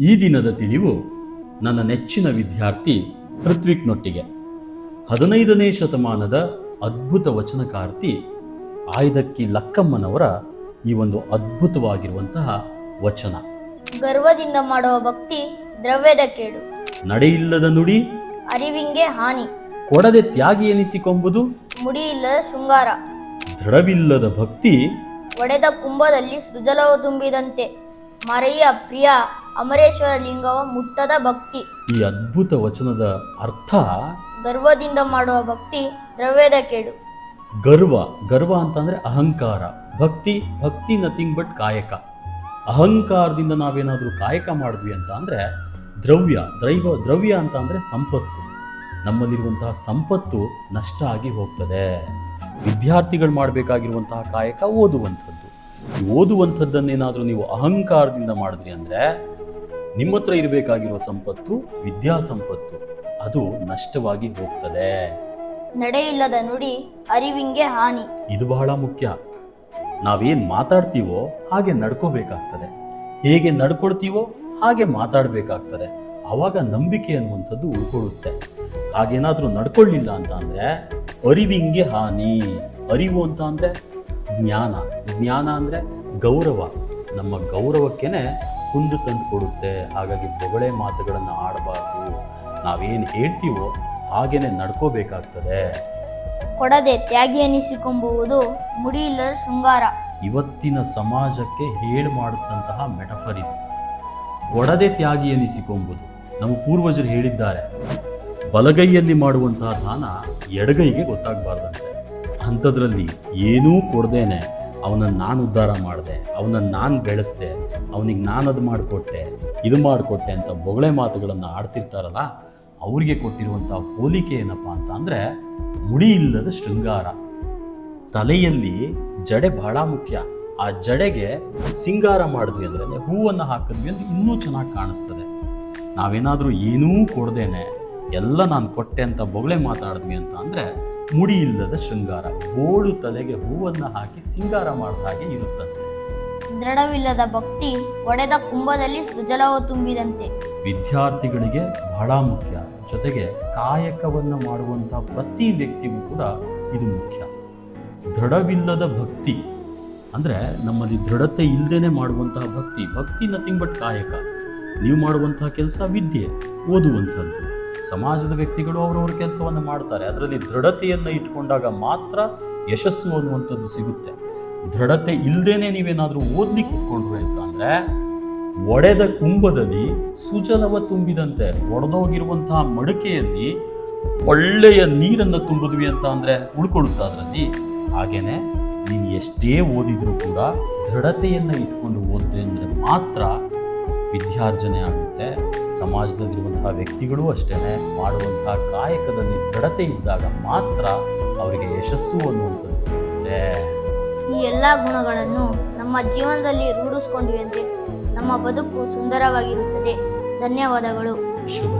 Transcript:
ಈ ದಿನದ ತಿಳಿವು ನನ್ನ ನೆಚ್ಚಿನ ವಿದ್ಯಾರ್ಥಿ ಋತ್ವಿಕ್ನೊಟ್ಟಿಗೆ ಹದಿನೈದನೇ ಶತಮಾನದ ಅದ್ಭುತ ವಚನಕಾರ್ತಿ ಆಯ್ದಕ್ಕಿ ಲಕ್ಕಮ್ಮನವರ ಈ ಒಂದು ಅದ್ಭುತವಾಗಿರುವಂತಹ ವಚನ. ಗರ್ವದಿಂದ ಮಾಡುವ ಭಕ್ತಿ ದ್ರವ್ಯದ ಕೇಡು. ನಡೆಯಿಲ್ಲದ ನುಡಿ ಅರಿವಿಂಗೆ ಹಾನಿ. ಕೊಡದೆ ತ್ಯಾಗಿ ಎನಿಸಿಕೊಂಬುದು ಮುಡಿ ಇಲ್ಲದ ಶೃಂಗಾರ. ದೃಢವಿಲ್ಲದ ಭಕ್ತಿ ಒಡೆದ ಕುಂಭದಲ್ಲಿ ಸೃಜಲವು ತುಂಬಿದಂತೆ. ಮರೆಯ ಪ್ರಿಯ ಅಮರೇಶ್ವರ ಲಿಂಗವ ಮುಟ್ಟದ ಭಕ್ತಿ. ಈ ಅದ್ಭುತ ವಚನದ ಅರ್ಥ? ಗರ್ವದಿಂದ ಮಾಡುವ ಭಕ್ತಿ ದ್ರವ್ಯದ ಕೇಡು. ಗರ್ವ ಗರ್ವ ಅಂತಂದ್ರೆ ಅಹಂಕಾರ. ಭಕ್ತಿ ಭಕ್ತಿ ನಥಿಂಗ್ ಬಟ್ ಕಾಯಕ. ಅಹಂಕಾರದಿಂದ ನಾವೇನಾದರೂ ಕಾಯಕ ಮಾಡಿದ್ವಿ ಅಂತ ಅಂದ್ರೆ ದ್ರವ್ಯ ದ್ರೈವ ದ್ರವ್ಯ ಅಂತ ಅಂದ್ರೆ ಸಂಪತ್ತು. ನಮ್ಮಲ್ಲಿರುವಂತಹ ಸಂಪತ್ತು ನಷ್ಟ ಆಗಿ ಹೋಗ್ತದೆ. ವಿದ್ಯಾರ್ಥಿಗಳು ಮಾಡಬೇಕಾಗಿರುವಂತಹ ಕಾಯಕ ಓದುವಂಥದ್ದು. ಓದುವಂಥದ್ದನ್ನೇನಾದರೂ ನೀವು ಅಹಂಕಾರದಿಂದ ಮಾಡಿದ್ರಿ ಅಂದರೆ ನಿಮ್ಮ ಹತ್ರ ಇರಬೇಕಾಗಿರುವ ಸಂಪತ್ತು ವಿದ್ಯಾ ಸಂಪತ್ತು ಅದು ನಷ್ಟವಾಗಿ ಹೋಗ್ತದೆ. ನಡೆಯಿಲ್ಲದ ನುಡಿ ಅರಿವಿಂಗೆ ಹಾನಿ. ಇದು ಬಹಳ ಮುಖ್ಯ. ನಾವೇನು ಮಾತಾಡ್ತೀವೋ ಹಾಗೆ ನಡ್ಕೋಬೇಕಾಗ್ತದೆ. ಹೇಗೆ ನಡ್ಕೊಳ್ತೀವೋ ಹಾಗೆ ಮಾತಾಡಬೇಕಾಗ್ತದೆ. ಆವಾಗ ನಂಬಿಕೆ ಅನ್ನುವಂಥದ್ದು ಉಳ್ಕೊಳ್ಳುತ್ತೆ. ಹಾಗೇನಾದರೂ ನಡ್ಕೊಳ್ಳಿಲ್ಲ ಅಂತ ಅಂದರೆ ಅರಿವಿಂಗೆ ಹಾನಿ. ಅರಿವು ಅಂತ ಅಂದರೆ ಜ್ಞಾನ. ಜ್ಞಾನ ಅಂದರೆ ಗೌರವ. ನಮ್ಮ ಗೌರವಕ್ಕೇ ಕುಂದು ತಂದು ಕೊಡುತ್ತೆ. ಹಾಗಾಗಿ ಬೊಗಳೆ ಮಾತುಗಳನ್ನು ಆಡಬಾರ್ದು. ನಾವೇನು ಹೇಳ್ತೀವೋ ಹಾಗೇನೆ ನಡ್ಕೋಬೇಕಾಗ್ತದೆ. ಕೊಡದೆ ತ್ಯಾಗಿ ಅನಿಸಿಕೊಂಬುವುದು ಮುಡಿ ಇಲ್ಲದ ಶೃಂಗಾರ. ಇವತ್ತಿನ ಸಮಾಜಕ್ಕೆ ಹೇಳಿ ಮಾಡಿಸಿದಂತಹ ಮೆಟಫರ್ ಇದು. ಕೊಡದೆ ತ್ಯಾಗಿ ಎನಿಸಿಕೊಂಬುದು. ನಮ್ಮ ಪೂರ್ವಜರು ಹೇಳಿದ್ದಾರೆ. ಬಲಗೈಯಲ್ಲಿ ಮಾಡುವಂತಹ ದಾನ ಎಡಗೈಗೆ ಗೊತ್ತಾಗಬಾರ್ದಂತೆ. ಅಂಥದ್ರಲ್ಲಿ ಏನೂ ಕೊಡ್ದೇನೆ ಅವನನ್ನು ನಾನು ಉದ್ಧಾರ ಮಾಡಿದೆ ಅವನನ್ನು ನಾನು ಬೆಳೆಸ್ದೆ, ಅವನಿಗೆ ನಾನು ಅದು ಮಾಡಿಕೊಟ್ಟೆ, ಇದು ಮಾಡಿಕೊಟ್ಟೆ ಅಂತ ಬೊಗಳೆ ಮಾತುಗಳನ್ನು ಆಡ್ತಿರ್ತಾರಲ್ಲ, ಅವರಿಗೆ ಕೊಟ್ಟಿರುವಂಥ ಹೋಲಿಕೆ ಏನಪ್ಪ ಅಂತ ಅಂದರೆ ಮುಡಿ ಇಲ್ಲದ ಶೃಂಗಾರ. ತಲೆಯಲ್ಲಿ ಜಡೆ ಬಹಳ ಮುಖ್ಯ. ಆ ಜಡೆಗೆ ಸಿಂಗಾರ ಮಾಡಿದ್ವಿ ಅಂದರೆ ಹೂವನ್ನು ಹಾಕಿದ್ವಿ ಅಂದರೆ ಇನ್ನೂ ಚೆನ್ನಾಗಿ ಕಾಣಿಸ್ತದೆ. ನಾವೇನಾದರೂ ಏನೂ ಕೊಡ್ದೇನೆ, ಎಲ್ಲ ನಾನು ಕೊಟ್ಟೆ ಅಂತ ಬೊಗಳೆ ಮಾತಾಡಿದ್ವಿ ಅಂತ ಅಂದರೆ ಮುಡಿ ಇಲ್ಲದ ಶೃಂಗಾರ. ಬೋಳು ತಲೆಗೆ ಹೂವನ್ನು ಹಾಕಿ ಸಿಂಗಾರ ಮಾಡಿದ ಹಾಗೆ ಇರುತ್ತದೆ. ದೃಢವಿಲ್ಲದ ಭಕ್ತಿ ಒಡೆದ ಕುಂಭದಲ್ಲಿ ಸೃಜಲವು ತುಂಬಿದಂತೆ. ವಿದ್ಯಾರ್ಥಿಗಳಿಗೆ ಬಹಳ ಮುಖ್ಯ. ಜೊತೆಗೆ ಕಾಯಕವನ್ನು ಮಾಡುವಂತಹ ಪ್ರತಿ ವ್ಯಕ್ತಿಗೂ ಕೂಡ ಇದು ಮುಖ್ಯ. ದೃಢವಿಲ್ಲದ ಭಕ್ತಿ ಅಂದರೆ ನಮ್ಮಲ್ಲಿ ದೃಢತೆ ಇಲ್ಲದೇನೆ ಮಾಡುವಂತಹ ಭಕ್ತಿ. ಭಕ್ತಿ ನಥಿಂಗ್ ಬಟ್ ಕಾಯಕ. ನೀವು ಮಾಡುವಂತಹ ಕೆಲಸ ವಿದ್ಯೆ ಓದುವಂಥದ್ದು. ಸಮಾಜದ ವ್ಯಕ್ತಿಗಳು ಅವರವ್ರ ಕೆಲಸವನ್ನು ಮಾಡ್ತಾರೆ. ಅದರಲ್ಲಿ ದೃಢತೆಯನ್ನು ಇಟ್ಕೊಂಡಾಗ ಮಾತ್ರ ಯಶಸ್ಸು ಅನ್ನುವಂಥದ್ದು ಸಿಗುತ್ತೆ. ದೃಢತೆ ಇಲ್ಲದೇನೆ ನೀವೇನಾದರೂ ಓದ್ಲಿಕ್ಕೆ ಇಟ್ಕೊಂಡ್ರು ಅಂತಂದರೆ ಒಡೆದ ಕುಂಭದಲ್ಲಿ ಸುಜಲವ ತುಂಬಿದಂತೆ ಒಡೆದೋಗಿರುವಂತಹ ಮಡಿಕೆಯಲ್ಲಿ ಒಳ್ಳೆಯ ನೀರನ್ನು ತುಂಬಿದ್ವಿ ಅಂತ ಅಂದರೆ ಉಳ್ಕೊಳುತ್ತಾ ಅದರಲ್ಲಿ? ಹಾಗೇನೆ ನೀನು ಎಷ್ಟೇ ಓದಿದರೂ ಕೂಡ ದೃಢತೆಯನ್ನು ಇಟ್ಕೊಂಡು ಓದಿದೆ ಅಂದರೆ ಮಾತ್ರ ವಿದ್ಯಾರ್ಜನೆ ಆಗುತ್ತೆ ಸಮಾಜದಲ್ಲಿರುವಂತಹ ವ್ಯಕ್ತಿಗಳು ಅಷ್ಟೇ ಮಾಡುವಂತಹ ಕಾಯಕದಲ್ಲಿ ದೃಢತೆ ಇದ್ದಾಗ ಮಾತ್ರ ಅವರಿಗೆ ಯಶಸ್ಸು ಅನ್ನುವಂಥದ್ದು ಸಿಗುತ್ತೆ ಈ ಎಲ್ಲ ಗುಣಗಳನ್ನು ನಮ್ಮ ಜೀವನದಲ್ಲಿ ರೂಢಿಸ್ಕೊಂಡಿವೆ ಅಂದರೆ ನಮ್ಮ ಬದುಕು ಸುಂದರವಾಗಿರುತ್ತದೆ. ಧನ್ಯವಾದಗಳು. ಶುಭ